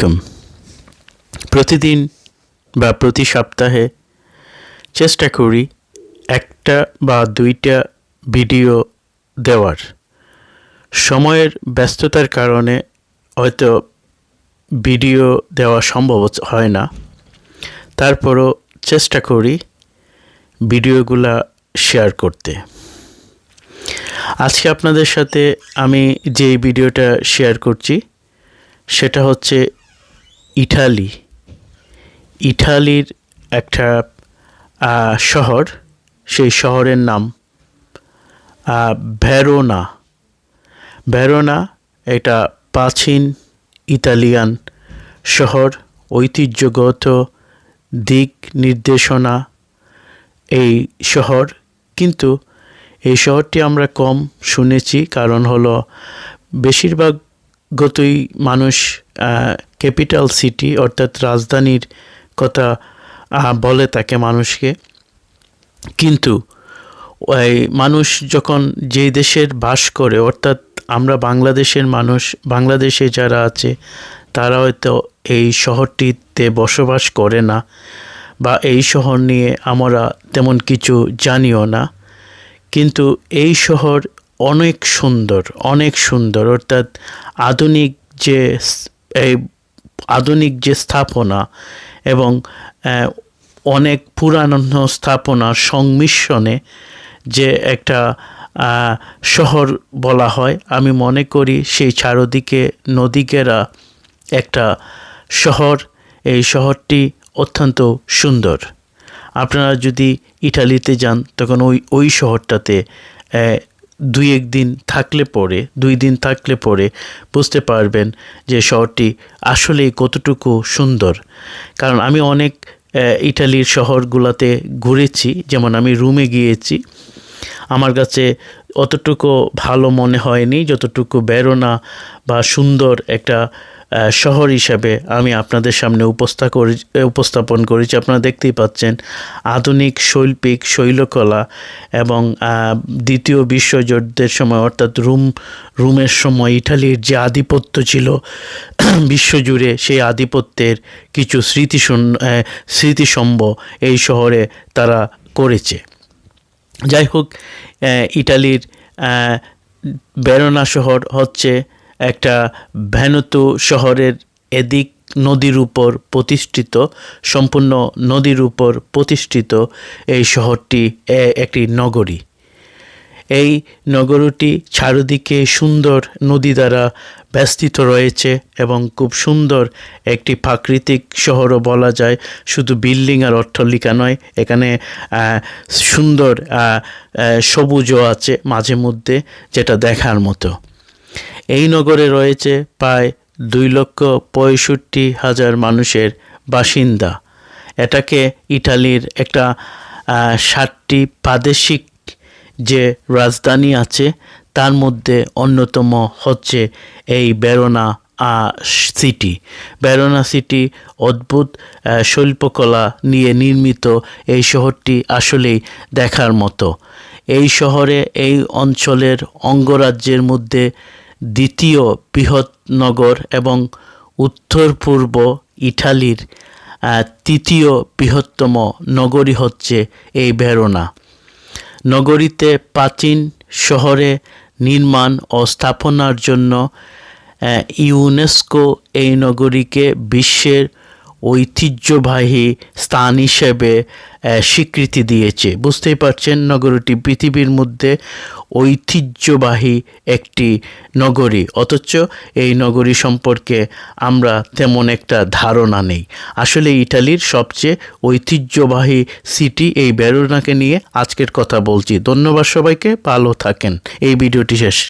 আলাইকুম। প্রতিদিন বা প্রতি সপ্তাহে চেষ্টা করি একটা বা দুইটা ভিডিও দেওয়ার। সময়ের ব্যস্ততার কারণে হয়তো ভিডিও দেওয়া সম্ভব হয় না। তারপরও চেষ্টা করি ভিডিওগুলা শেয়ার করতে। আজকে আপনাদের সাথে আমি যে ভিডিওটা শেয়ার করছি, সেটা হচ্ছে ইটালি। ইটালির একটা শহর, সেই শহরের নাম ভেরোনা। ভেরোনা এটা প্রাচীন ইতালিয়ান শহর, ঐতিহ্যগত দিক নির্দেশনা এই শহর। কিন্তু এই শহরটি আমরা কম শুনেছি, কারণ হলো বেশিরভাগ গতই মানুষ ক্যাপিটাল সিটি অর্থাৎ রাজধানীর কথা বলে থাকে মানুষকে। কিন্তু মানুষ যখন যে দেশের বাস করে, অর্থাৎ আমরা বাংলাদেশের মানুষ, বাংলাদেশে যারা আছে, তারা হয়তো এই শহরটিতে বসবাস করে না বা এই শহর নিয়ে আমরা তেমন কিছু জানিও না। কিন্তু এই শহর অনেক সুন্দর অনেক সুন্দর। অর্থাৎ আধুনিক যে এই আধুনিক যে স্থাপনা এবং অনেক পুরানো স্থাপনার সংমিশ্রণে যে একটা শহর বলা হয়, আমি মনে করি সেই চারদিকে নদীকেরা একটা শহর। এই শহরটি অত্যন্ত সুন্দর। আপনারা যদি ইটালিতে যান, তখন ওই ওই শহরটাতে দুই একদিন থাকলে পরে, দুই দিন থাকলে পরে বুঝতে পারবেন যে শহরটি আসলেই কতটুকু সুন্দর। কারণ আমি অনেক ইটালির শহরগুলোতে ঘুরেছি, যেমন আমি রুমে গিয়েছি। আমার কাছে অতটুকু ভালো মনে হয়নি, যতটুকু বেরোনা বা সুন্দর একটা শহর হিসাবে আমি আপনাদের সামনে উপস্থা করি উপস্থাপন করেছি। আপনারা দেখতেই পাচ্ছেন আধুনিক শৈল্পিক শৈলকলা এবং দ্বিতীয় বিশ্বযুদ্ধের সময়, অর্থাৎ রুম, রুমের সময়, ইটালির যে আধিপত্য ছিল, বিশ্বজুড়ে সেই আধিপত্যের কিছু স্মৃতি স্মৃতিসম্ভ এই শহরে তারা করেছে। যাই হোক ইটালির বেরোনা শহর হচ্ছে একটা ভ্যানুতু শহরের এদিক নদীর উপর প্রতিষ্ঠিত, সম্পূর্ণ নদীর উপর প্রতিষ্ঠিত এই শহরটি একটি নগরী। এই নগরীটি চারিদিকে সুন্দর নদী দ্বারা বেষ্টিত রয়েছে এবং খুব সুন্দর একটি প্রাকৃতিক শহরও বলা যায়। শুধু বিল্ডিং আর অট্টালিকা নয়, এখানে সুন্দর সবুজও আছে মাঝে মধ্যে, যেটা দেখার মতো। এই নগরে রয়েছে প্রায় দুই লক্ষ পঁয়ষট্টি হাজার মানুষের বাসিন্দা। এটাকে ইটালির একটা ষাটটি প্রাদেশিক যে রাজধানী আছে, তার মধ্যে অন্যতম হচ্ছে এই বেরোনা সিটি। বেরোনা সিটি অদ্ভুত শিল্পকলা নিয়ে নির্মিত এই শহরটি আসলেই দেখার মতো। এই শহরে এই অঞ্চলের অঙ্গরাজ্যের মধ্যে দ্বিতীয় বৃহৎ নগর এবং উত্তর পূর্ব ইটালির তৃতীয় বৃহত্তম নগরী হচ্ছে এই বেরোনা নগরীতে প্রাচীন শহরে নির্মাণ ও স্থাপনার জন্য ইউনেস্কো এই নগরীকে বিশ্বের ঐতিহ্যবাহী স্থান হিসেবে স্বীকৃতি দিয়েছে। বুঝতেই পারছেন নগরীটি পৃথিবীর মধ্যে ঐতিহ্যবাহী একটি নগরী। অথচ এই নগরী সম্পর্কে আমরা তেমন একটা ধারণা নেই। আসলে ইটালির সবচেয়ে ঐতিহ্যবাহী সিটি এই বেরোনাকে নিয়ে আজকের কথা বলছি। ধন্যবাদ সবাইকে, ভালো থাকেন। এই ভিডিওটি শেষ।